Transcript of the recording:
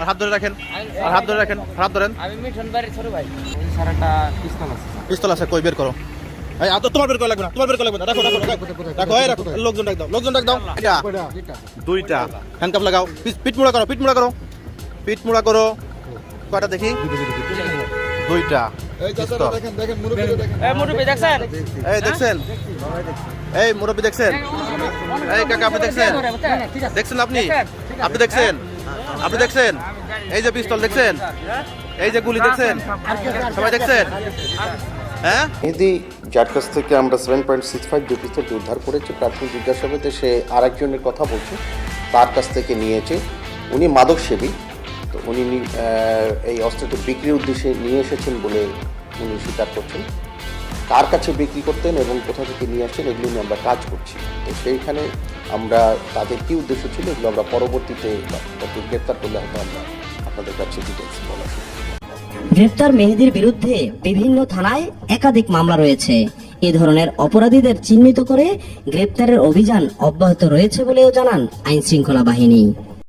আর হাত ধরে রাখেন আর হাত ধরে রাখেন হাত ধরেন। আমি মিঠুন বাড়ির ছোট ভাই। স্যার একটা পিস্তল আছে পিস্তল আছে কই বের করো। এই আতো তোমার বের করা লাগবে না তোমার বের করা লাগবে না রাখো রাখো রাখো। রাখো এই রাখো লোকজন ডাক দাও লোকজন ডাক দাও। এটা। দুইটা। হ্যান্ডকাপ লাগাও। পিঠ মুড়া করো পিঠ মুড়া করো। পিঠ মুড়া করো। কয়টা দেখি? দুইটা। এই দেখছেন? এই মুরব্বী দেখছেন? এই কাকা আপনি দেখছেন? দেখছেন আপনি? আপনি দেখছেন? আপনি দেখছেন? এই যে পিস্তল দেখছেন? এই যে গুলি দেখছেন? সবাই দেখছেন? হ্যাঁ? যার কাছ থেকে আমরা seven point six five D পিস্তলটি উদ্ধার করেছি। প্রাথমিক জিজ্ঞাসাবাদে সে আরেকজনের কথা বলছে, তার কাছ থেকে নিয়েছে। উনি মাদক সেবী তো উনি এই অস্ত্রটি বিক্রির উদ্দেশ্যে নিয়ে এসেছেন বলে উনি স্বীকার করছেন। কার কাছে বিক্রি করতেন এবং কোথা থেকে নিয়ে আসছেন এগুলো নিয়ে আমরা কাজ করছি। তো সেইখানে আমরা, তাদের কী উদ্দেশ্য ছিল এগুলো আমরা পরবর্তীতে গ্রেপ্তার করলে হয়তো আমরা আপনাদের কাছে ডিটেলস গ্রেপ্তার মেহেদির বিরুদ্ধে বিভিন্ন থানায় একাধিক মামলা রয়েছে। এ ধরনের অপরাধীদের চিহ্নিত করে গ্রেপ্তারের অভিযান অব্যাহত রয়েছে বলেও জানান আইন শৃঙ্খলা বাহিনী।